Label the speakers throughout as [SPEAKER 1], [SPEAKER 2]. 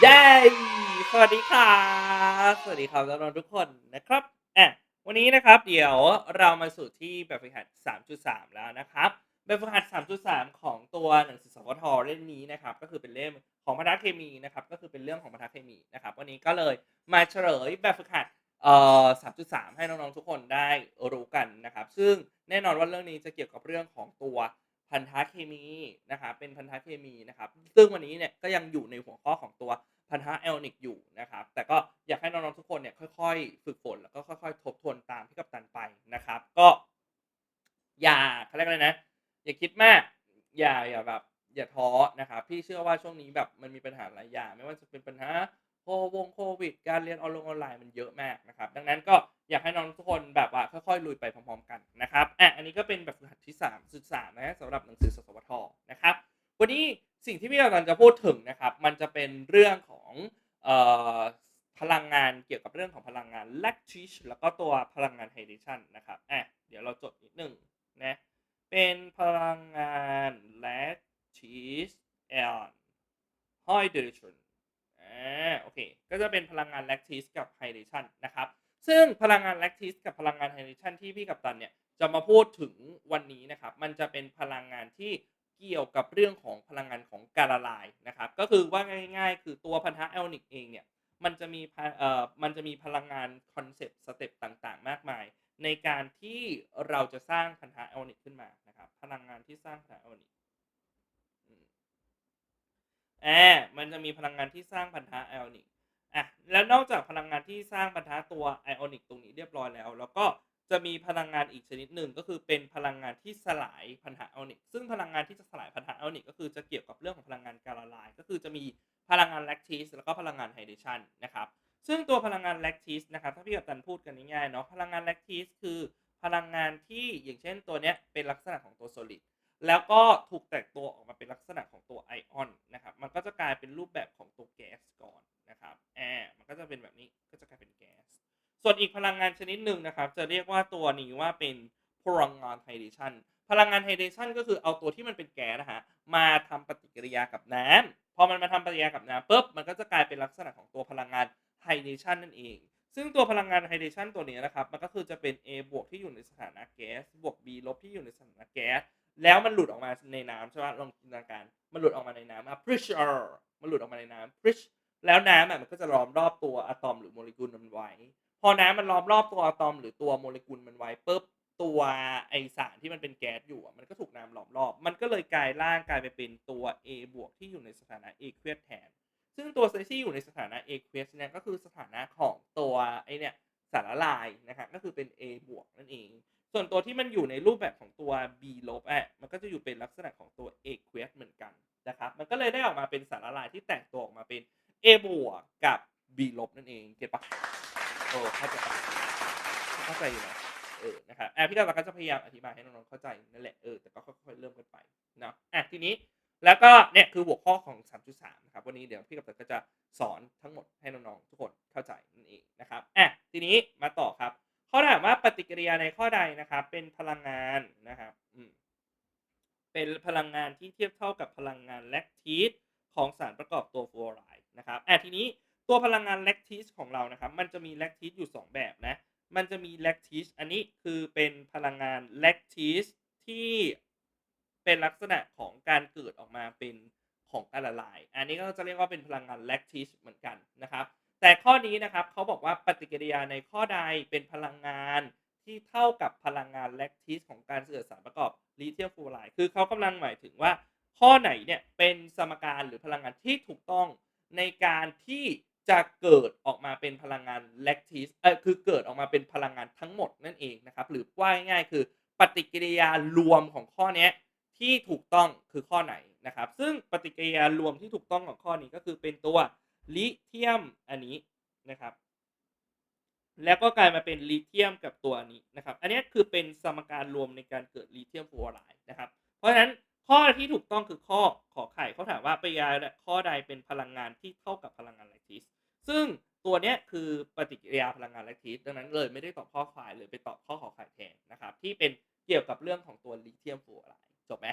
[SPEAKER 1] เย้ สวัสดีครับ สวัสดีครับน้องๆทุกคนนะครับอะวันนี้นะครับ เดี๋ยวเรามาสู่ที่แบบฝึกหัด 3.3 แล้วนะครับ แบบฝึกหัด 3.3 ของตัวหนังสือสวทเล่มนี้นะครับ ก็คือเป็นเล่มของพทเคมีนะครับ ก็คือเป็นเรื่องของพทเคมีนะครับ วันนี้ก็เลยมาเฉลยแบบฝึกหัดเอ่อ3.3 ให้น้องๆทุกคนได้รู้กันนะครับ ซึ่งแน่นอนว่าเรื่องนี้จะเกี่ยวกับเรื่องของตัว พันธะเคมีนะครับเป็นพันธะเคมีนะครับ ซึ่งวันนี้เนี่ยก็ยังอยู่ในหัวข้อของตัวพันธะไอออนิกอยู่นะครับ แต่ก็อยากให้น้องๆทุกคนเนี่ยค่อยๆ ฝึกฝนแล้วก็ค่อยๆ ทบทวนตามที่กัปตันไปนะครับ ก็ อย่าเขาเรียกอะไรนะ อย่าคิดมาก อย่าอย่าแบบ อย่าท้อนะครับ พี่เชื่อว่าช่วงนี้แบบมันมีปัญหาหลายอย่าง ไม่ว่าจะเป็นปัญหา โควงโควิด การเรียนออนไลน์ออนไลน์มันเยอะมากนะครับ ดังนั้นก็อยากให้น้องทุกคนแบบว่าค่อยๆลุยไปพร้อมๆกันนะครับอะอันนี้ก็เป็นแบบฝึกหัดที่3 3นะสำหรับหนังสือสสวทนะครับ วันนี้สิ่งที่พี่กำลังจะพูดถึงนะครับ มันจะเป็นเรื่องของออพลังงานเกี่ยวกับเรื่องของพลังงาน lactate แล้วก็ตัวพลังงาน hydration นะครับอะเดี๋ยวเราจดนิดหนึ่งนะเป็นพลังงาน lactate and hydration อ่าโอเค ก็จะเป็นพลังงาน lactate กับ hydration นะครับ ซึ่งพลังงาน lactate กับพลังงาน hydration ที่พี่กัปตันเนี่ยจะมาพูดถึงวันนี้นะครับ มันจะเป็นพลังงานที่เกี่ยวกับเรื่องของพลังงานของการละลายนะครับ ก็คือว่าง่าย ๆ คือตัวพันธะไอออนิกเองเนี่ย มันจะมีพะเอ่อ มันจะมีพลังงานคอนเซปต์สเต็ปต่างๆ มากมาย ในการที่เราจะสร้างพันธะไอออนิกขึ้นมานะครับ พลังงานที่สร้างพันธะออนิกอืม อ่ามันจะมีพลังงานที่สร้างพันธะไอออนิกอะแล้วนอกจากพลังงานที่สร้างพันธะตัวไอออนิกตรงนี้เรียบร้อยแล้ว แล้วก็จะมีพลังงานอีกชนิดหนึ่งก็คือเป็นพลังงานที่สลายพันธะไอออนิกซึ่งพลังงานที่จะสลายพันธะไอออนิกก็คือจะเกี่ยวกับเรื่องของพลังงานการละลาย ก็คือจะมีพลังงานแลคทีสแล้วก็พลังงานไฮเดรชันนะครับซึ่งตัวพลังงานแลคทีสนะครับถ้าพี่กับตันพูดกันง่ายๆเนาะพลังงานแลคทีสคือพลังงานที่อย่างเช่นตัวเนี้ยเป็นลักษณะของตัวโซลิด แล้วก็ถูกแตกตัวออกมาเป็นลักษณะของตัวไอออนนะครับ มันก็จะกลายเป็นรูปแบบของตัวแก๊สก่อนนะครับแอบมันก็จะเป็นแบบนี้ก็จะกลายเป็นแก๊ส ส่วนอีกพลังงานชนิดหนึ่งนะครับ จะเรียกว่าตัวนี้ว่าเป็นพลังงานไฮเดชันพลังงานไฮเดชันก็คือเอาตัวที่มันเป็นแก๊สนะฮะมาทำปฏิกิริยากับน้ำพอมันมาทำปฏิกิริยากับน้ำปุ๊บมันก็จะกลายเป็นลักษณะของตัวพลังงานไฮเดชันนั่นเอง ซึ่งตัวพลังงานไฮเดชันตัวนี้นะครับ มันก็คือจะเป็น A บวกที่อยู่ในสถานะแก๊สบวก B ลบที่อยู่ในสถานะแก๊ส แล้วมันหลุดออกมาในน้ำใช่ไหมลองจินตนาการ มันหลุดออกมาในน้ำอะ pressure มันหลุดออกมาในน้ำ pressure แล้วน้ำอะมันก็จะล้อมรอบตัวอะตอมหรือโมเลกุลมันไว้ พอน้ำมันล้อมรอบตัวอะตอมหรือตัวโมเลกุลมันไว้ปุ๊บตัวไอสารที่มันเป็นแก๊สอยู่มันก็ถูกน้ำล้อมรอบ มันก็เลยกลายร่างกลายไปเป็นตัว A บวกที่อยู่ในสถานะ aqueous แทน ซึ่งตัวที่อยู่ในสถานะ aqueous เนี่ยก็คือสถานะของตัวไอเนี่ยสารละลายนะครับก็คือเป็น A บวกนั่นเอง ส่วนตัวที่มันอยู่ในรูปแบบของตัว B ลบอะมันก็จะอยู่เป็นลักษณะของตัว aqueous เหมือนกันนะครับ มันก็เลยได้ออกมาเป็นสารละลายที่แตกตัวออกมาเป็น A บวกกับ B ลบนั่นเองเก็ตปะโอ้เข้าใจปะเข้าใจอยู่นะเออนะครับอะพี่ดาวก็จะพยายามอธิบายให้น้องๆเข้าใจนั่นแหละเออแต่ก็ค่อยๆเริ่มกันไปนะอะทีนี้แล้วก็เนี่ยคือหัวข้อของ 3.3 นะครับ วันนี้เดี๋ยวพี่กับตัก็จะสอนทั้งหมดให้น้องๆทุกคนเข้าใจนั่นเองนะครับอะทีนี้มาต่อครับ เขาถามว่าปฏิกิริยาในข้อใดนะครับ เป็นพลังงานนะครับเป็นพลังงานที่เทียบเท่ากับพลังงานแลคทีสของสารประกอบตัวฟลูออไรด์นะครับอะทีนี้ตัวพลังงานแลคทีสของเรานะครับ มันจะมีแลคทีสอยู่ 2 แบบนะ มันจะมีแลคทีสอันนี้คือเป็นพลังงานแลคทีสที่เป็นลักษณะของการเกิดออกมาเป็นของการละลาย อันนี้ก็จะเรียกว่าเป็นพลังงานแลคทีสเหมือนกันนะครับ แต่ข้อนี้นะครับเขาบอกว่าปฏิกิริยาในข้อใดเป็นพลังงานที่เท่ากับพลังงานแลคทีสของการเกิดสารประกอบลิเธียมฟลูอไรด์คือเขากำลังหมายถึงว่า ข้อไหนเนี่ยเป็นสมการหรือพลังงานที่ถูกต้องในการที่จะเกิดออกมาเป็นพลังงานแลคทีสเออคือเกิดออกมาเป็นพลังงานทั้งหมดนั่นเองนะครับ หรือว่าง่ายๆคือปฏิกิริยารวมของข้อนี้ที่ถูกต้องคือข้อไหนนะครับ ซึ่งปฏิกิริยารวมที่ถูกต้องของข้อนี้ก็คือเป็นตัว ลิเธียมอันนี้นะครับ แล้วก็กลายมาเป็นลิเธียมกับตัวนี้นะครับ อันนี้คือเป็นสมการรวมในการเกิดลิเธียมฟลูออไรด์นะครับ เพราะฉะนั้นข้อที่ถูกต้องคือข้อขอไข่เขาถามว่าปฏิกิริยาข้อใดเป็นพลังงานที่เท่ากับพลังงานแลคทีสซึ่งตัวเนี้ยคือปฏิกิริยาพลังงานแลคทีสดังนั้นเลยไม่ได้ตอบข้อควายเลยไปตอบข้อขอไข่แทนนะครับ ที่เป็นเกี่ยวกับเรื่องของตัวลิเธียมฟลูออไรด์จบไหม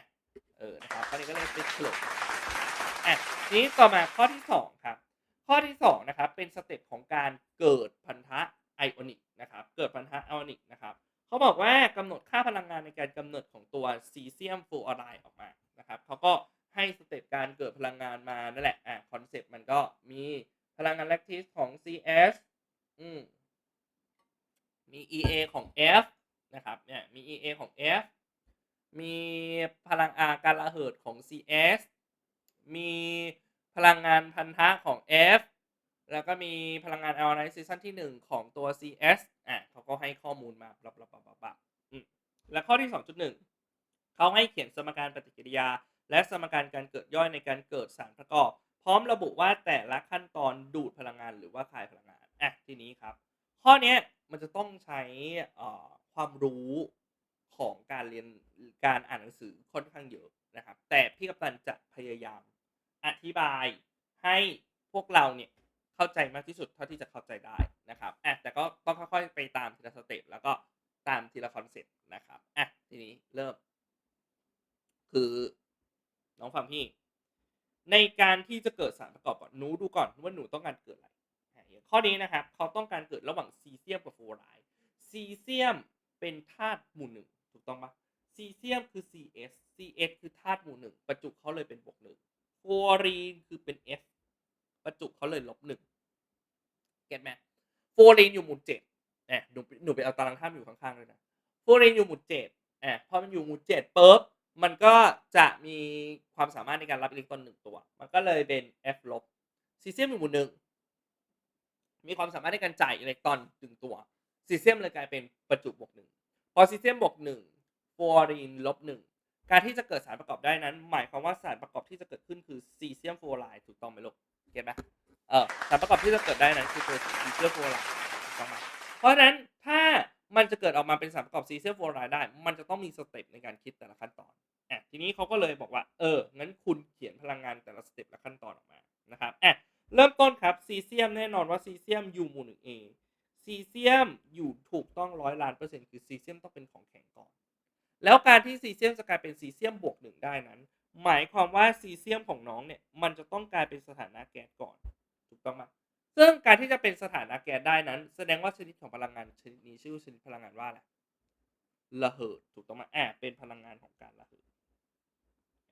[SPEAKER 1] เออนะครับข้อนี้ก็เลยเป็นเฉลยอะทีนี้ต่อมาข้อที่ เนี่ยมี EA ของ F มีพลังอาการระเหิดของ CS มีพลังงานพันธะของ F แล้วก็มีพลังงาน ionization ที่ 1 ของตัว CS อะเขาก็ให้ข้อมูลมาบลาบลาบลาบลาอืมและข้อที่ 2.1เขาให้เขียนสมการปฏิกิริยา และสมการการเกิดย่อยในการเกิดสารประกอบ พร้อมระบุว่าแต่ละขั้นตอนดูดพลังงานหรือว่าคายพลังงานอะทีนี้ครับ ข้อเนี้ยมันจะต้องใช้ความรู้ ของการเรียนการอ่านหนังสือค่อนข้างเยอะนะครับ แต่พี่กัปตันจะพยายามอธิบายให้พวกเราเนี่ยเข้าใจมากที่สุดเท่าที่จะเข้าใจได้นะครับอะแต่ก็ต้องค่อยๆไปตามทีละสเต็ปแล้วก็ตามทีละคอนเซ็ปต์นะครับอะทีนี้เริ่ม คือน้องฟังพี่ ในการที่จะเกิดสารประกอบก่อนหนูดูก่อนว่าหนูต้องการเกิดอะไรข้อนี้นะครับ เขาต้องการเกิดระหว่างซีเซียมกับฟลูออไรด์ซีเซียมเป็นธาตุหมู่หนึ่ง ถูกต้องปะซีเซียมคือ CS CS คือธาตุหมู่หนึ่งประจุเขาเลยเป็นบวกหนึ่งฟลูออรีนคือเป็น F ประจุเขาเลยลบหนึ่งเก็ตไหมฟลูออรีนอยู่หมู่เจ็ดแอบหนูหนูไปเอาตารางธาตุอยู่ข้างๆเลยนะฟลูออรีนอยู่หมู่เจ็ดแอบพอมันอยู่หมู่เจ็ดปุ๊บมันก็จะมีความสามารถในการรับอิเล็กตรอนหนึ่งตัว มันก็เลยเป็น F ลบซีเซียมอยู่หมู่หนึ่งมีความสามารถในการจ่ายอิเล็กตรอนหนึ่งตัวซีเซียมเลยกลายเป็นประจุบวกหนึ่ง พอซีเซียมบวกหนึ่งฟลูออรีนลบหนึ่งการที่จะเกิดสารประกอบได้นั้น หมายความว่าสารประกอบที่จะเกิดขึ้นคือซีเซียมฟลูออไรด์ถูกต้องไหมลูกเก็ตไหมเออสารประกอบที่จะเกิดได้นั้นคือตัวซีเซียมฟลูออไรด์ถูกต้องไหมเพราะฉะนั้นถ้ามันจะเกิดออกมาเป็นสารประกอบซีเซียมฟลูออไรด์ได้ มันจะต้องมีสเต็ปในการคิดแต่ละขั้นตอนอะทีนี้เขาก็เลยบอกว่าเอองั้นคุณเขียนพลังงานแต่ละสเต็ปและขั้นตอนออกมานะครับอะเริ่มต้นครับซีเซียมแน่นอนว่าซีเซียมอยู่หมู่หนึ่งเอง ซีเซียมอยู่ถูกต้องร้อยล้านเปอร์เซ็นต์คือซีเซียมต้องเป็นของแข็งก่อน แล้วการที่ซีเซียมจะกลายเป็นซีเซียมบวกหนึ่งได้นั้น หมายความว่าซีเซียมของน้องเนี่ยมันจะต้องกลายเป็นสถานะแก๊สก่อนถูกต้องไหมซึ่งการที่จะเป็นสถานะแก๊สได้นั้น แสดงว่าชนิดของพลังงานชนิดนี้ชื่อชนิดพลังงานว่าอะไรระเหิดถูกต้องไหมแอบเป็นพลังงานของการระเหิด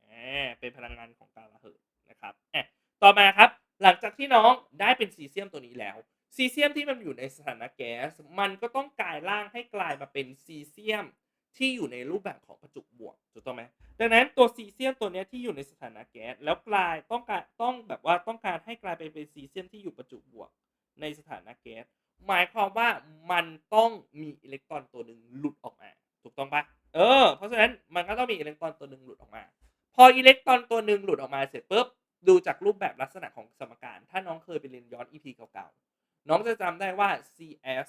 [SPEAKER 1] แอบเป็นพลังงานของการระเหิดนะครับแอบต่อมาครับ หลังจากที่น้องได้เป็นซีเซียมตัวนี้แล้ว ซีเซียมที่มันอยู่ในสถานะแก๊ส มันก็ต้องกลายร่างให้กลายมาเป็นซีเซียมที่อยู่ในรูปแบบของประจุบวกถูกต้องไหมดังนั้นตัวซีเซียมตัวนี้ที่อยู่ในสถานะแก๊สแล้วกลายต้องการต้องแบบว่าต้องการให้กลายไปเป็นซีเซียมที่อยู่ประจุบวกในสถานะแก๊สหมายความว่ามันต้องมีอิเล็กตรอนตัวหนึ่งหลุดออกมา ถูกต้องปะเออ เพราะฉะนั้นมันก็ต้องมีอิเล็กตรอนตัวหนึ่งหลุดออกมา พออิเล็กตรอนตัวหนึ่งหลุดออกมาเสร็จปุ๊บดูจากรูปแบบลักษณะของสมการ ถ้าน้องเคยไปเรียนย้อน EP เก่าๆ น้องจะจำได้ว่า CS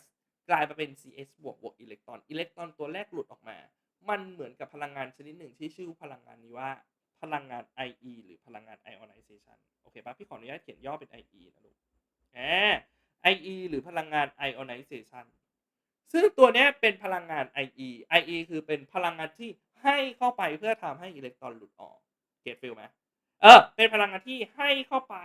[SPEAKER 1] กลายมาเป็น CS บวกบวกอิเล็กตรอนอิเล็กตรอนตัวแรกหลุดออกมา มันเหมือนกับพลังงานชนิดหนึ่งที่ชื่อพลังงานนี้ว่า พลังงาน IE หรือพลังงาน ionization โอเคปะพี่ขออนุญาตเขียนย่อเป็น IE นะลูกแหม IE หรือพลังงาน ionization ซึ่งตัวนี้เป็นพลังงาน IE IE คือเป็นพลังงานที่ให้เข้าไปเพื่อทำให้อิเล็กตรอนหลุดออก เก็ตฟิลไหมเออ เป็นพลังงานที่ให้เข้าไป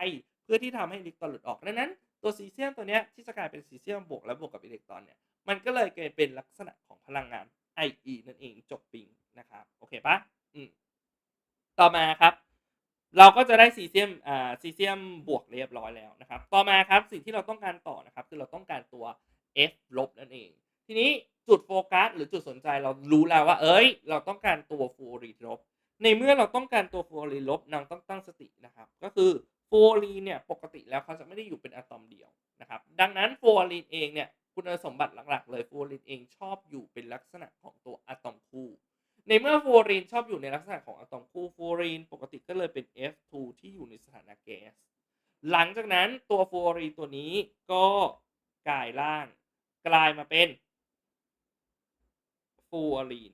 [SPEAKER 1] เพื่อที่ทำให้อิเล็กตรอนหลุดออก ดังนั้น ตัวซีเซียมตัวนี้ที่จะกลายเป็นซีเซียมบวกและบวกกับอิเล็กตรอนเนี่ยมันก็เลยเกิดเป็นลักษณะของพลังงาน IE นั่นเองจบปิงนะครับโอเคปะอืมต่อมาครับ เราก็จะได้ซีเซียมอ่าซีเซียมบวกเรียบร้อยแล้วนะครับ ต่อมาครับสิ่งที่เราต้องการต่อนะครับ คือเราต้องการตัว F ลบนั่นเอง ทีนี้จุดโฟกัสหรือจุดสนใจเรารู้แล้วว่า เอ้ย เราต้องการตัวฟูรีลบ ในเมื่อเราต้องการตัวฟูรีลบนางต้องตั้งสตินะครับ ก็คือ ฟูรีนเนี่ยปกติแล้วเขาจะไม่ได้อยู่เป็นอะตอมเดียวนะครับ ดังนั้นฟูรีนเองเนี่ยคุณสมบัติหลักๆ เลยฟูรีนเองชอบอยู่เป็นลักษณะของตัวอะตอมคู่ในเมื่อฟูรีนชอบอยู่ในลักษณะของอะตอมคู่ฟูรีนปกติก็เลยเป็น F2 ที่อยู่ในสถานะแก๊สหลังจากนั้นตัวฟูรีนตัวนี้ก็กลายร่างกลายมาเป็นฟูออรีน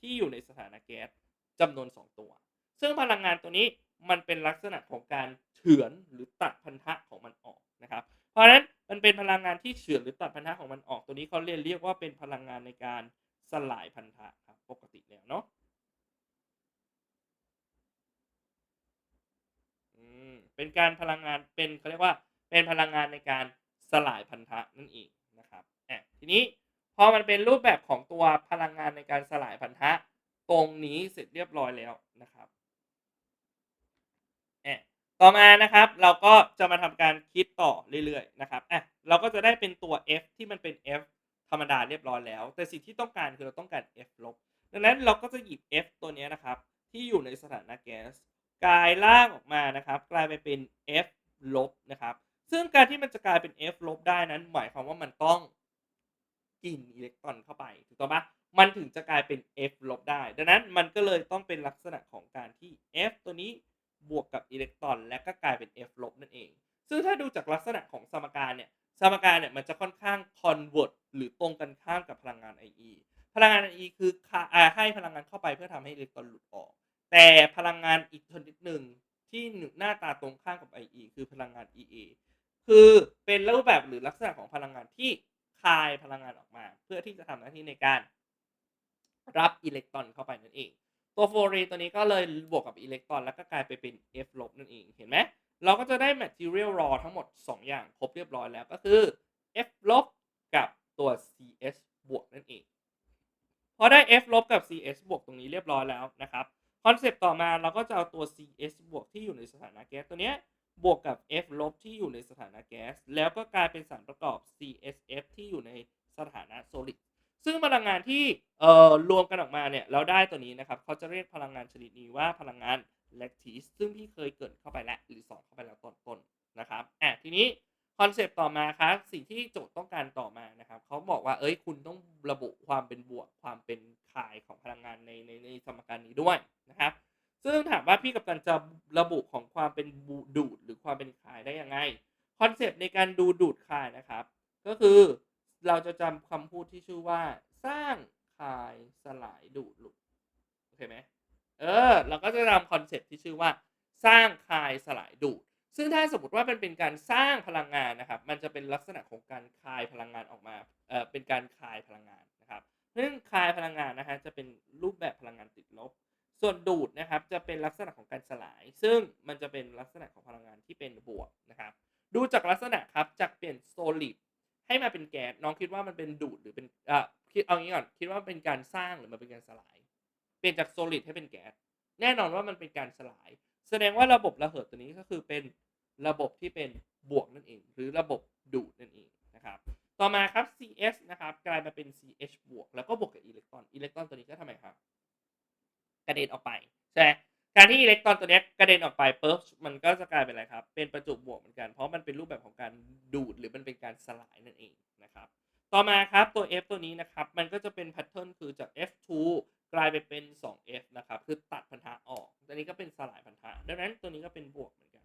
[SPEAKER 1] ที่อยู่ในสถานะแก๊สจำนวน 2 ตัว ซึ่งพลังงานตัวนี้ มันเป็นลักษณะของการเฉือนหรือตัดพันธะของมันออกนะครับ เพราะฉะนั้นมันเป็นพลังงานที่เฉือนหรือตัดพันธะของมันออกตัวนี้เขาเรียกเรียกว่าเป็นพลังงานในการสลายพันธะครับปกติแล้วเนาะเป็นการพลังงานเป็นเขาเรียกว่าเป็นพลังงานในการสลายพันธะนั่นเองนะครับอะทีนี้พอมันเป็นรูปแบบของตัวพลังงานในการสลายพันธะตรงนี้เสร็จเรียบร้อยแล้วนะครับ ต่อมานะครับ เราก็จะมาทำการคิดต่อเรื่อยๆนะครับอะเราก็จะได้เป็นตัว f ที่มันเป็น f ธรรมดาเรียบร้อยแล้ว แต่สิ่งที่ต้องการคือเราต้องการ f ลบดังนั้นเราก็จะหยิบ f ตัวนี้นะครับ ที่อยู่ในสถานะแก๊สกลายร่างออกมานะครับ กลายไปเป็น f ลบนะครับซึ่งการที่มันจะกลายเป็น f ลบได้นั้น หมายความว่ามันต้องกินอิเล็กตรอนเข้าไปถูกต้องปะมันถึงจะกลายเป็น f ลบได้ ดังนั้นมันก็เลยต้องเป็นลักษณะของการที่ f ตัวนี้ บวกกับอิเล็กตรอน และก็กลายเป็น f ลบนั่นเอง ซึ่งถ้าดูจากลักษณะของสมการเนี่ยสมการเนี่ยมันจะค่อนข้าง convert หรือตรงกันข้ามกับพลังงาน IE พลังงาน IE คือให้พลังงานเข้าไปเพื่อทำให้อิเล็กตรอนหลุดออก แต่พลังงานอีกชนิดหนึ่งที่หน้าตาตรงข้ามกับ IE คือพลังงาน EA คือเป็นรูปแบบหรือลักษณะของพลังงานที่คายพลังงานออกมา เพื่อที่จะทำหน้าที่ในการรับอิเล็กตรอนเข้าไปนั่นเอง ตัวโฟรีตัวนี้ก็เลยบวกกับอิเล็กตรอนแล้วก็กลายไปเป็น F ลบนั่นเองเห็นไหมเราก็จะได้ material raw ทั้งหมด 2 อย่างครบเรียบร้อยแล้วก็คือ F ลบกับตัว CS บวกนั่นเองพอได้ F ลบกับ CS บวกตรงนี้เรียบร้อยแล้วนะครับคอนเซปต์ต่อมาเราก็จะเอาตัว CS บวกที่อยู่ในสถานะแก๊สตัวเนี้ยบวกกับ F ลบที่อยู่ในสถานะแก๊สแล้วก็กลายเป็นสารประกอบ CSF ที่อยู่ในสถานะ solid ซึ่งพลังงานที่เอ่อรวมกันออกมาเนี่ยเราได้ตัวนี้นะครับเขาจะเรียกพลังงานชนิดนี้ว่าพลังงาน lactis ซึ่งพี่เคยเกิดเข้าไปแล้วหรือสอนเข้าไปแล้วตอนต้นนะครับอะทีนี้คอนเซปต์ต่อมาครับสิ่งที่โจทย์ต้องการต่อมานะครับเขาบอกว่าเอ้ยคุณต้องระบุความเป็นบวกความเป็นคายของพลังงานในในในสมการนี้ด้วยนะครับซึ่งถามว่าพี่กับตันจะระบุของความเป็นดูดหรือความเป็นคายได้ยังไงคอนเซปต์ในการดูดูดคายนะครับ ก็คือ เราจะจำคำพูดที่ชื่อว่า สร้างคายสลายดูดหลุดโอเคไหมเออ เราก็จะจำคอนเซ็ปต์ที่ชื่อว่า สร้างคายสลายดูดซึ่งถ้าสมมติว่ามันเป็นการสร้างพลังงานนะครับ มันจะเป็นลักษณะของการคายพลังงานออกมาเออเป็นการคายพลังงานนะครับซึ่งคายพลังงานนะฮะจะเป็นรูปแบบพลังงานติดลบ ส่วนดูดนะครับจะเป็นลักษณะของการสลาย ซึ่งมันจะเป็นลักษณะของพลังงานที่เป็นบวกนะครับ ดูจากลักษณะครับจากเปลี่ยนโซลิด ให้มาเป็นแก๊สน้องคิดว่ามันเป็นดูดหรือเป็นอะคิดเอางี้ก่อนคิดว่าเป็นการสร้างหรือมันเป็นการสลาย เปลี่ยนจากโซลิดให้เป็นแก๊สแน่นอนว่ามันเป็นการสลาย แสดงว่าระบบระเหิดตัวนี้ก็คือเป็นระบบที่เป็นบวกนั่นเอง หรือระบบดูดนั่นเองนะครับต่อมาครับ CS นะครับกลายมาเป็น CH บวกแล้วก็บวกกับอิเล็กตรอนอิเล็กตรอนตัวนี้ก็ทำไมครับกระเด็นออกไปใช่ การที่อิเล็กตรอนตัวนี้กระเด็นออกไปปุ๊บมันก็จะกลายเป็นอะไรครับ เป็นประจุบวกเหมือนกัน เพราะมันเป็นรูปแบบของการดูดหรือมันเป็นการสลายนั่นเองนะครับ ต่อมาครับตัว F ตัวนี้นะครับ มันก็จะเป็นแพทเทิร์นคือจาก F2 กลายไปเป็น 2F นะครับ คือตัดพันธะออก ตัวนี้ก็เป็นสลายพันธะ ดังนั้นตัวนี้ก็เป็นบวกเหมือนกัน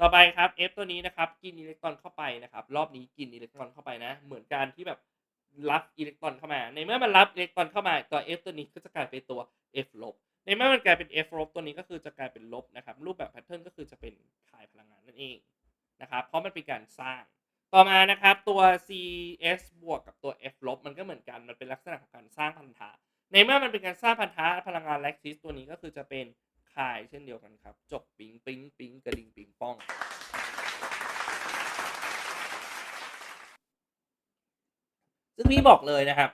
[SPEAKER 1] ต่อไปครับ F ตัวนี้นะครับ กินอิเล็กตรอนเข้าไปนะครับ รอบนี้กินอิเล็กตรอนเข้าไปนะ เหมือนการที่แบบรับอิเล็กตรอนเข้ามา ในเมื่อมันรับอิเล็กตรอนเข้ามา ตัว F ตัวนี้ก็จะกลายเป็นตัว F ลบ ในเมื่อมันกลายเป็น F ลบตัวนี้ก็คือจะกลายเป็นลบนะครับ รูปแบบแพทเทิร์นก็คือจะเป็นขายพลังงานนั่นเองนะครับ เพราะมันเป็นการสร้าง ต่อมานะครับตัว CS บวกกับตัว F ลบมันก็เหมือนกัน มันเป็นลักษณะของการสร้างพันธะ ในเมื่อมันเป็นการสร้างพันธะพลังงานแลคทิสตัวนี้ก็คือจะเป็นคายเช่นเดียวกันครับ จบปิงปิงปิงกระดิ่งปิงป้องซึ่งพี่บอกเลยนะครับ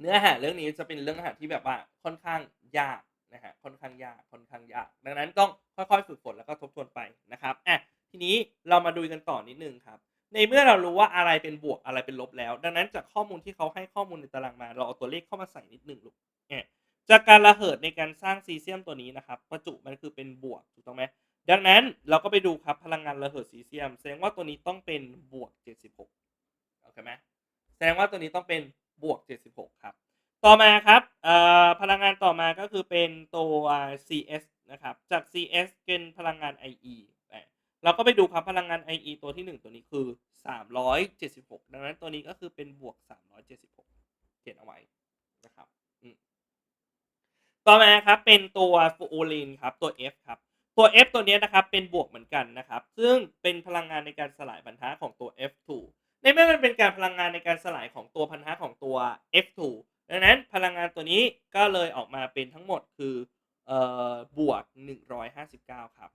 [SPEAKER 1] เนื้อหาเรื่องนี้จะเป็นเรื่องหาที่แบบว่าค่อนข้างยาก นะฮะค่อนข้างยากค่อนข้างยากดังนั้นต้องค่อยๆฝึกฝนแล้วก็ทบทวนไปนะครับอะทีนี้เรามาดูกันต่อนิดนึงครับ ในเมื่อเรารู้ว่าอะไรเป็นบวกอะไรเป็นลบแล้ว ดังนั้นจากข้อมูลที่เขาให้ข้อมูลในตารางมา เราเอาตัวเลขเข้ามาใส่นิดนึงลูกเนี่ยจากการระเหิดในการสร้างซีเซียมตัวนี้นะครับประจุมันคือเป็นบวกถูกต้องไหมดังนั้นเราก็ไปดูครับพลังงานระเหิดซีเซียม แสดงว่าตัวนี้ต้องเป็นบวก 76โอเคไหมแสดงว่าตัวนี้ต้องเป็นบวก 76 ครับ ต่อมาครับพลังงานต่อมาก็คือเป็นตัว CS นะครับ จาก CS เป็นพลังงาน IE เราก็ไปดูครับพลังงาน IE ตัวที่ 1 ตัวนี้คือ 376 ดังนั้นตัวนี้ก็คือเป็นบวก 376 เขียนเอาไว้นะครับต่อมาครับเป็นตัวฟูโอลินครับตัว F ครับตัว F ตัวนี้นะครับเป็นบวกเหมือนกันนะครับ ซึ่งเป็นพลังงานในการสลายพันธะของตัว F2 ในเมื่อมันเป็นการพลังงานในการสลายของตัวพันธะของตัว F2 ดังนั้นพลังงานตัวนี้ก็เลยออกมาเป็นทั้งหมดคือเอ่อบวก 159 ครับ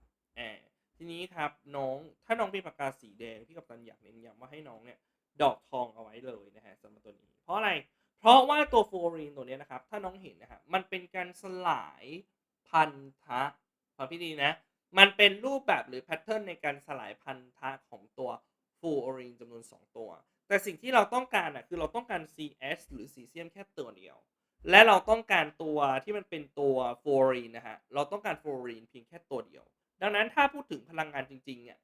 [SPEAKER 1] ทีนี้ครับน้องถ้าน้องมีปากกาสีแดงพี่กัปตันอยากเน้นย้ำว่าให้น้องเนี่ยดอกทองเอาไว้เลยนะฮะสำหรับตัวนี้ เพราะอะไร เพราะว่าตัวฟลูออรีนตัวนี้นะครับ ถ้าน้องเห็นนะครับมันเป็นการสลายพันธะฟังพี่ดีนะ มันเป็นรูปแบบหรือแพทเทิร์นในการสลายพันธะของตัวฟลูออรีนจำนวน 2 ตัว แต่สิ่งที่เราต้องการอะคือเราต้องการ CS หรือซีเซียมแค่ตัวเดียว และเราต้องการตัวที่มันเป็นตัวฟลูออรีนนะฮะเราต้องการฟลูออรีนเพียงแค่ตัวเดียว ดังนั้นถ้าพูดถึงพลังงานจริงๆเนี่ย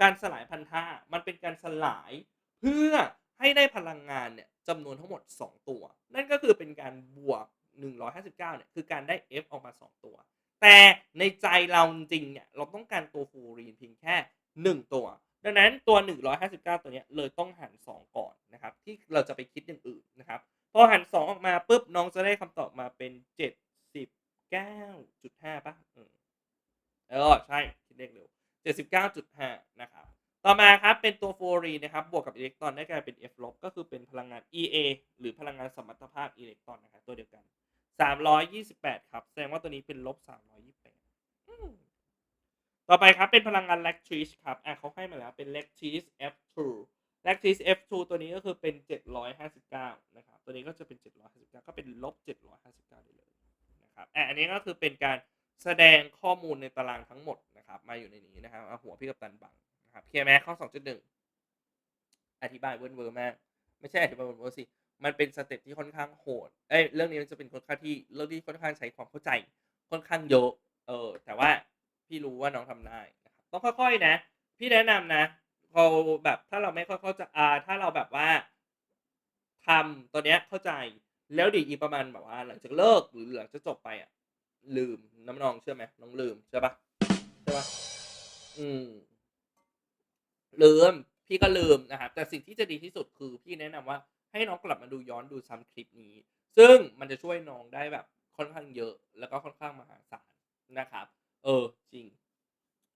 [SPEAKER 1] การสลายพันธะมันเป็นการสลายเพื่อให้ได้พลังงานเนี่ยจำนวนทั้งหมด 2 ตัว นั่นก็คือเป็นการบวก 159เนี่ยคือการได้ F ออกมา 2 ตัว แต่ในใจเราจริงเนี่ยเราต้องการตัวฟลูออรีนเพียงแค่ 1 ตัว ดังนั้นตัว 159 ตัวเนี้ยเลยต้องหาร 2 ก่อนนะครับ ที่เราจะไปคิดอย่างอื่นนะครับพอหาร 2 ออกมาปุ๊บน้องจะได้คำตอบมาเป็น 79.5ป่ะเออเออใช่คิดเลขเร็ว 79.5 นะครับ ต่อมาครับเป็นตัวฟอรีนะครับ บวกกับอิเล็กตรอนได้กลายเป็น F ลบก็คือเป็นพลังงาน EA หรือพลังงานสมรรถภาพอิเล็กตรอนนะครับตัวเดียวกัน 328 ครับ แสดงว่าตัวนี้เป็นลบ 328อืม ต่อไปครับ เป็นพลังงาน lactase ครับ อะเขาให้มาแล้วเป็น lactase F2 lactase F2 ตัวนี้ก็คือเป็น 759 นะครับ ตัวนี้ก็จะเป็น 759 ก็เป็นลบ 759 ได้เลยนะครับ อะอันนี้ก็คือเป็นการแสดงข้อมูลในตารางทั้งหมดนะครับ มาอยู่ในนี้นะครับเอาหัวพี่กับตันบังนะครับเคลียร์ไหมข้อ 2.1 อธิบายเวิร์นเวอร์มาก ไม่ใช่อธิบายเวิร์นเวอร์สิ มันเป็นสเต็ปที่ค่อนข้างโหด เอ้ย เรื่องนี้มันจะเป็นค่อนข้างที่เรื่องที่ค่อนข้างใช้ความเข้าใจค่อนข้างเยอะ เออ แต่ว่า พี่รู้ว่าน้องทำได้นะครับต้องค่อยๆนะ พี่แนะนำนะพอแบบถ้าเราไม่ค่อยเข้าใจอ่าถ้าเราแบบว่าทำตัวเนี้ยเข้าใจแล้วเดียวอีประมาณแบบว่าหลังจากเลิกหรือหลังจากจบไปอะ ลืมน้ำนองเชื่อไหมน้องลืมใช่ปะใช่ปะอืม ลืม พี่ก็ลืมนะครับแต่สิ่งที่จะดีที่สุดคือ พี่แนะนำว่า ให้น้องกลับมาดูย้อนดูซ้ำคลิปนี้ ซึ่งมันจะช่วยน้องได้แบบค่อนข้างเยอะ แล้วก็ค่อนข้างมหาศาลนะครับ เออ จริง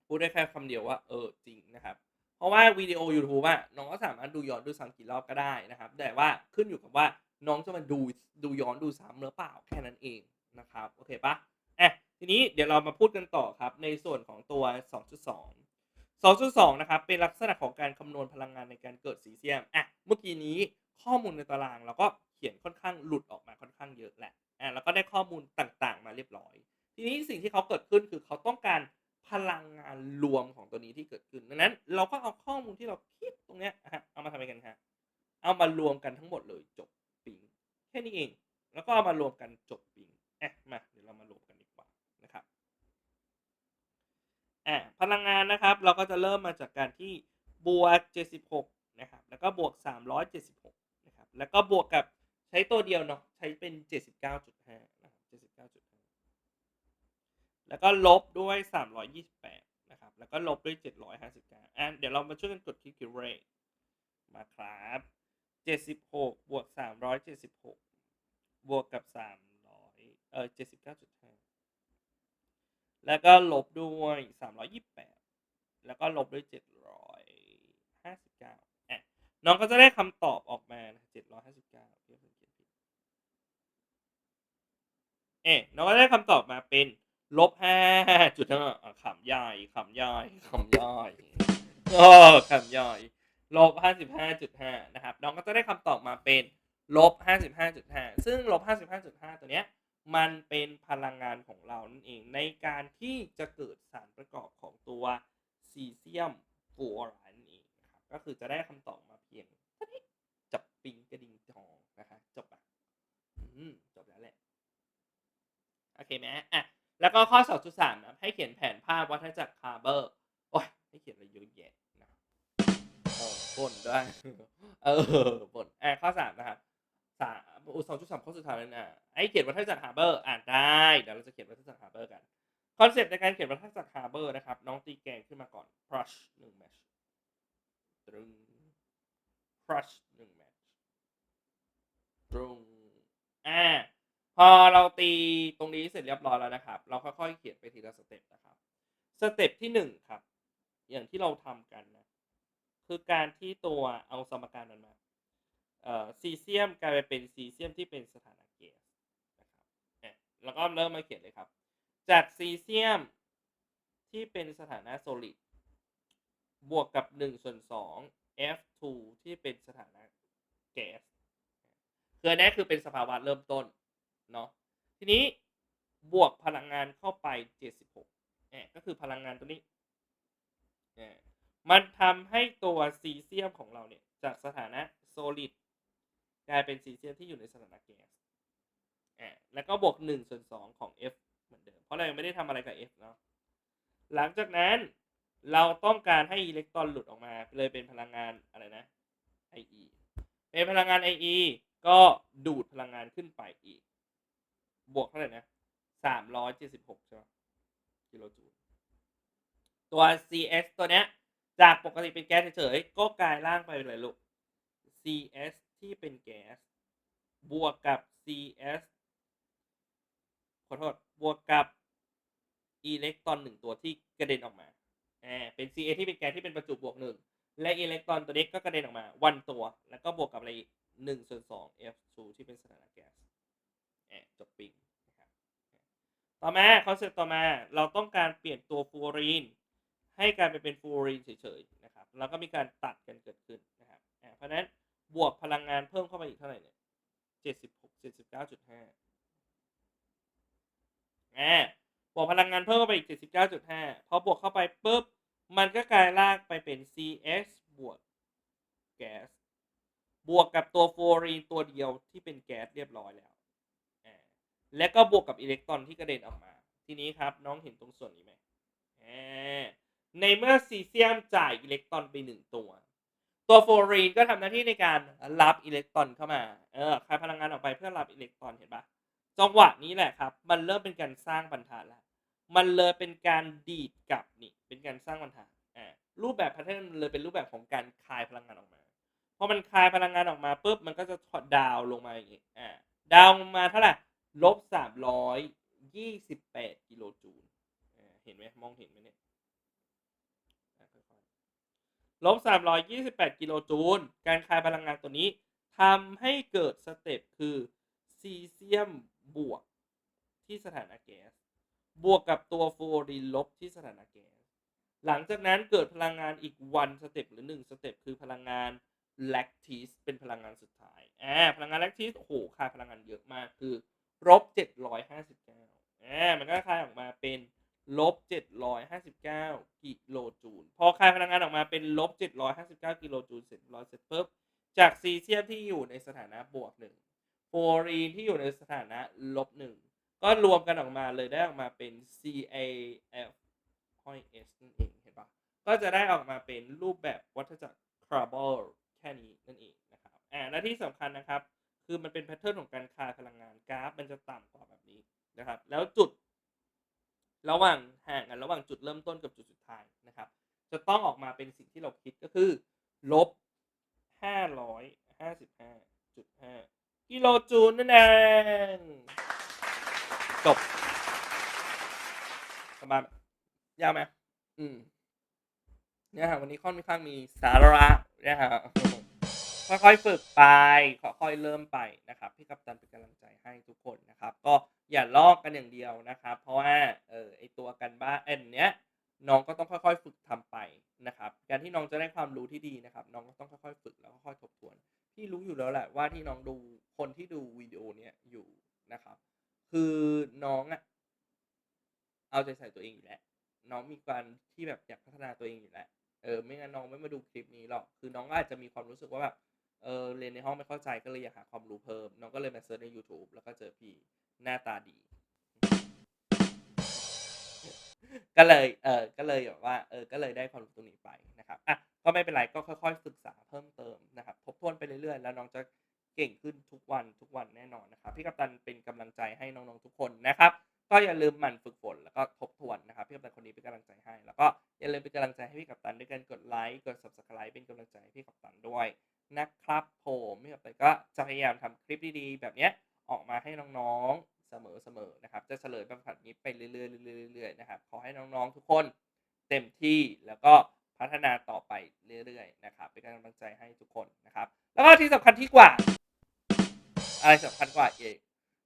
[SPEAKER 1] พูดได้แค่คำเดียวว่า เออ จริงนะครับ เพราะว่าวิดีโอ YouTube อะน้องก็สามารถดูย้อนดูซ้ำกี่รอบก็ได้นะครับ แต่ว่าขึ้นอยู่กับว่าน้องจะมาดูดูย้อนดูซ้ำหรือเปล่าแค่นั้นเองนะครับ โอเคปะอะทีนี้เดี๋ยวเรามาพูดกันต่อครับ ในส่วนของตัว 2.2 2.2 นะครับ เป็นลักษณะของการคำนวณพลังงานในการเกิดซีเซียม อะ เมื่อกี้นี้ข้อมูลในตารางเราก็เขียนค่อนข้างหลุดออกมาค่อนข้างเยอะแหละ อะ แล้วก็ได้ข้อมูลต่างๆ มาเรียบร้อย ทีนี้สิ่งที่เขาเกิดขึ้นคือเขาต้องการพลังงานรวมของตัวนี้ที่เกิดขึ้นดังนั้น เราก็เอาข้อมูลที่เราคิดตรงเนี้ยฮะเอามาทำอะไรกันฮะเอามารวมกันทั้งหมดเลยจบปิงแค่นี้เอง แล้วก็เอามารวมกันจบปิงอะมาเดี๋ยวเรามารวมกันดีกว่านะครับอะพลังงานนะครับ เราก็จะเริ่มมาจากการที่บวก 76 นะครับ แล้วก็บวก 376 นะครับ แล้วก็บวกกับใช้ตัวเดียวเนาะใช้เป็น 79.5 นะครับ 79.5 แล้วก็ลบด้วย 328 นะครับ แล้วก็ลบด้วย 759อะเดี๋ยวเรามาช่วยกันกดคลิกคิวเรมาครับ 76 บวก 376 บวกกับ 300 เออ 79.5 แล้วก็ลบด้วย 328 แล้วก็ลบด้วย 759อะน้องก็จะได้คำตอบออกมานะ759เอ๊ะน้องก็ได้คำตอบมาเป็น ลบ5จุดห้าอ่ขำย่อยขำย่อยขำย่อยโอ้ขำย่อยลบ55.5นะครับน้องก็จะได้คำตอบมาเป็นลบ55.5ซึ่งลบ55.5ตัวเนี้ยมันเป็นพลังงานของเรานั่นเองในการที่จะเกิดสารประกอบของตัวซีเซียมฟลูออไรด์นั่นเองครับก็คือจะได้คำตอบมาเพียงเท่านี้จับปิงกระดิ่งทองนะคะจบอะจบแล้วแหละ โอเคไหมอะ แล้วก็ข้อ 2.3นะให้เขียนแผนภาพวัฏจักรคาร์เบอร์โอ้ยให้เขียนอะไรเยอะแยะนะโอ้บ่นด้วยเออบ่นอะข้อ 3 นะครับสามสองจุดสามข้อสุดท้ายแล้วนะไอ้เขียนวัฏจักรฮาร์เบอร์อ่านได้เดี๋ยวเราจะเขียนวัฏจักรฮาร์เบอร์กันคอนเซปต์ในการเขียนวัฏจักรฮาร์เบอร์นะครับ น้องตีแกงขึ้นมาก่อน brush หนึ่ง match ตรึง brush หนึ่ง match ตรงอ่า พอเราตีตรงนี้เสร็จเรียบร้อยแล้วนะครับ เราค่อยๆเขียนไปทีละสเต็ปนะครับ สเต็ปที่หนึ่งครับ อย่างที่เราทำกันนะ คือการที่ตัวเอาสมการมันมา เอ่อซีเซียมกลายไปเป็นซีเซียมที่เป็นสถานะแก๊สนะครับอะแล้วก็เริ่มมาเขียนเลยครับ จากซีเซียมที่เป็นสถานะโซลิดบวกกับ1ส่วน2 F2 ที่เป็นสถานะแก๊สคืออันนี้คือเป็นสภาวะเริ่มต้น เนาะทีนี้บวกพลังงานเข้าไป 76เนี่ยก็คือพลังงานตัวนี้เนี่ยมันทำให้ตัวซีเซียมของเราเนี่ย จากสถานะโซลิดกลายเป็นซีเซียมที่อยู่ในสถานะแก๊สอ่าแล้วก็บวก1ส่วน2ของ F เหมือนเดิม เพราะเรายังไม่ได้ทำอะไรกับ F เนาะหลังจากนั้นเราต้องการให้อิเล็กตรอนหลุดออกมา เลยเป็นพลังงานอะไรนะ IE เป็นพลังงาน IE ก็ดูดพลังงานขึ้นไปอีก บวกเท่าไหร่นะสามร้อยเจ็ดสิบหกใช่ไหมกิโลจูล ตัว CS ตัวเนี้ย จากปกติเป็นแก๊สเฉยๆ ก็กลายร่างไปเป็นอะไรลูก CS ที่เป็นแก๊ส บวกกับ CS ขอโทษ บวกกับอิเล็กตรอนหนึ่งตัวที่กระเด็นออกมาอ่าเป็น CA ที่เป็นแก๊สที่เป็นประจุบวกหนึ่งและอิเล็กตรอนตัวนี้ก็กระเด็นออกมาวันตัว แล้วก็บวกกับอะไรหนึ่งส่วนสอง F2 ที่เป็นสถานะแก๊ส จบปิงนะครับต่อมาคอนเซ็ปต์ต่อมาเราต้องการเปลี่ยนตัวฟลูออรีนให้กลายไปเป็นฟลูออรีนเฉยๆนะครับแล้วก็มีการตัดกันเกิดขึ้นนะครับเพราะฉะนั้นบวกพลังงานเพิ่มเข้าไปอีกเท่าไหร่เนี่ยเจ็ดสิบหกเจ็ดสิบเก้าจุดห้าอ่าบวกพลังงานเพิ่มเข้าไปอีก 79.5 พอบวกเข้าไปปุ๊บ มันก็กลายร่างไปเป็น CS บวกแก๊ส บวกกับตัวฟลูออรีนตัวเดียวที่เป็นแก๊สเรียบร้อยแล้ว และก็บวกกับอิเล็กตรอนที่กระเด็นออกมา ทีนี้ครับน้องเห็นตรงส่วนนี้ไหมอ่าในเมื่อซีเซียมจ่ายอิเล็กตรอนไปหนึ่งตัว ตัวฟลูออรีนก็ทำหน้าที่ในการรับอิเล็กตรอนเข้ามา เออคายพลังงานออกไปเพื่อรับอิเล็กตรอนเห็นปะจังหวะนี้แหละครับ มันเริ่มเป็นการสร้างบรรทัดแล้ว มันเลยเป็นการดีดกลับนี่ เป็นการสร้างบรรทัดอ่ารูปแบบแพทเทิร์นเลยเป็นรูปแบบของการคายพลังงานออกมา พอมันคายพลังงานออกมาปุ๊บ มันก็จะดาวลงมาอย่างงี้ อ่า ดาวลงมาเท่าไหร่ ลบสามร้อยยี่สิบแปดกิโลจูลเห็นไหมมองเห็นไหมเนี่ยลบสามร้อยยี่สิบแปดกิโลจูล การคายพลังงานตัวนี้ทำให้เกิดสเต็ปคือซีเซียมบวกที่สถานะแก๊สบวกกับตัวฟลูออรีนลบที่สถานะแก๊สหลังจากนั้นเกิดพลังงานอีกวันสเต็ปหรือหนึ่งสเต็ปคือพลังงานแลคทีสเป็นพลังงานสุดท้ายอ่าพลังงานแลคทีสโอ้โหคายพลังงานเยอะมากคือ ลบเจ็ดร้อยห้าสิบเก้าอ่ามันก็คายออกมาเป็นลบเจ็ดร้อยห้าสิบเก้ากิโลจูล พอคายพลังงานออกมาเป็นลบเจ็ดร้อยห้าสิบเก้ากิโลจูลเสร็จร้อยเสร็จปุ๊บ จากซีเซียมที่อยู่ในสถานะบวกหนึ่งฟลูออรีนที่อยู่ในสถานะลบหนึ่งก็รวมกันออกมาเลยได้ออกมาเป็น CAF ห้อย S นั่นเองเห็นปะก็จะได้ออกมาเป็นรูปแบบวัฏจักรคาร์บอนแค่นี้นั่นเองนะครับ อ่า และที่สำคัญนะครับ คือมันเป็นแพทเทิร์นของการคายพลังงานกราฟ มันจะต่ำกว่าแบบนี้นะครับ แล้วจุด ระหว่างห่างกันระหว่างจุดเริ่มต้นกับจุดสุดท้ายนะครับ จะต้องออกมาเป็นสิ่งที่เราคิดก็คือลบห้าร้อยห้าสิบห้าจุดห้ากิโลจูลนั่นเองจบสบายยาวไหมอืมเนี่ยฮะวันนี้ค่อนข้างมีสาระเนี่ยฮะ ค่อยๆฝึกไปค่อยๆเริ่มไปนะครับพี่กัปตันเป็นกำลังใจให้ทุกคนนะครับ ก็อย่าลอกกันอย่างเดียวนะครับ เพราะว่าเออไอตัวกันบ้านเอ็นเนี้ยน้องก็ต้องค่อยๆ ฝึกทำไปนะครับ การที่น้องจะได้ความรู้ที่ดีนะครับ น้องก็ต้องค่อยๆฝึกแล้วก็ค่อยๆทบทวนพี่รู้อยู่แล้วแหละว่าที่น้องดูคนที่ดูวิดีโอเนี้ยอยู่นะครับ คือน้องอะเอาใจใส่ตัวเองอยู่แล้วน้องมีการที่แบบอยากพัฒนาตัวเองอยู่แล้วเออไม่งั้นน้องไม่มาดูคลิปนี้หรอก คือน้องก็อาจจะมีความรู้สึกว่าแบบ เออเรียนในห้องไม่เข้าใจก็เลยอยากหาความรู้เพิ่ม น้องก็เลยมาเซิร์ชใน YouTube แล้วก็เจอพี่หน้าตาดี ก็เลยเออก็เลยแบบว่าเออก็เลยได้ความรู้ตรงนี้ไปนะครับอะก็ไม่เป็นไรก็ค่อยๆศึกษาเพิ่มเติมนะครับทบทวนไปเรื่อยๆ แล้วน้องจะเก่งขึ้นทุกวันทุกวันแน่นอนนะครับพี่กัปตันเป็นกำลังใจให้น้องๆทุกคนนะครับ ก็อย่าลืมหมั่นฝึกฝนแล้วก็ทบทวนนะครับพี่กัปตันคนนี้เป็นกำลังใจให้ แล้วก็อย่าลืมเป็นกำลังใจให้พี่กัปตันด้วยการกดไลค์กด subscribe เป็นกำลังใจให้พี่กัปตันด้วย นะครับผมพี่กัปตันก็จะพยายามทำคลิปดีๆ แบบเนี้ยออกมาให้น้องๆเสมอๆนะครับ จะเฉลยแบบนี้ไปเรื่อยๆๆเรื่อยๆนะครับ ขอให้น้องๆทุกคนเต็มที่แล้วก็พัฒนาต่อไปเรื่อยๆนะครับ เป็นกำลังใจให้ทุกคนนะครับ แล้วก็ที่สำคัญที่กว่า อะไรสำคัญกว่าเอง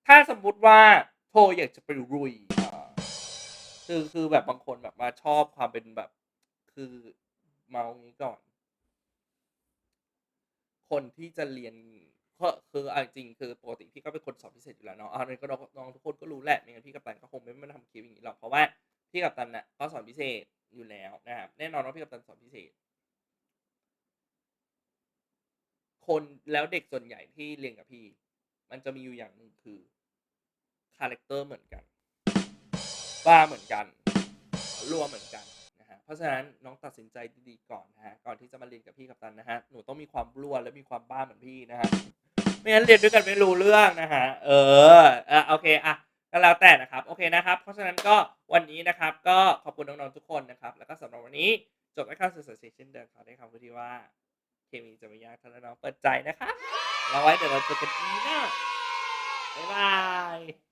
[SPEAKER 1] ถ้าสมมุติว่าโทอยากจะไปรุยอ่าคือคือแบบบางคนแบบว่าชอบความเป็นแบบ คือเมางี้ก่อน คนที่จะเรียนก็คือเอาจริงคือปกติพี่ก็เป็นคนสอบพิเศษอยู่แล้วเนาะอันนี้ก็น้องทุกคนก็รู้แหละไม่งั้นพี่กัปตันก็คงไม่มาทำคลิปอย่างนี้หรอกเพราะว่าพี่กัปตันน่ะก็สอนพิเศษอยู่แล้วนะครับแน่นอนว่าพี่กัปตันสอนพิเศษ คนแล้วเด็กส่วนใหญ่ที่เรียนกับพี่ มันจะมีอยู่อย่างหนึ่งคือคาแรคเตอร์เหมือนกันบ้าเหมือนกันรัวเหมือนกัน เพราะฉะนั้นน้องตัดสินใจดีๆก่อนนะฮะก่อนที่จะมาเรียนกับพี่กัปตันนะฮะหนูต้องมีความรัวและมีความบ้าเหมือนพี่นะฮะไม่งั้นเรียนด้วยกันไม่รู้เรื่องนะฮะเอออะโอเคอะก็แล้วแต่นะครับโอเคนะครับ เพราะฉะนั้นก็วันนี้นะครับ ก็ขอบคุณน้องๆทุกคนนะครับ แล้วก็สำหรับวันนี้จบไปค่าสื่อสารเช่นเดิมขอได้คำพูดที่ว่าเคมีจะไม่ยากถ้าน้องเปิดใจนะครับแล้วไว้เดี๋ยวเราเจอกันอีกนะบ๊ายบาย